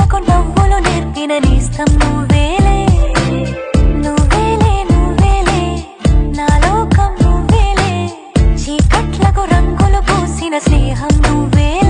కళ్ళకు నవ్వులు నేర్పిన నీస్తం నువ్వేలే నువ్వేలే నువ్వేలే. నా లోకం నువ్వేలే. చీకట్లకు రంగులు పూసిన స్నేహం నువ్వేలే.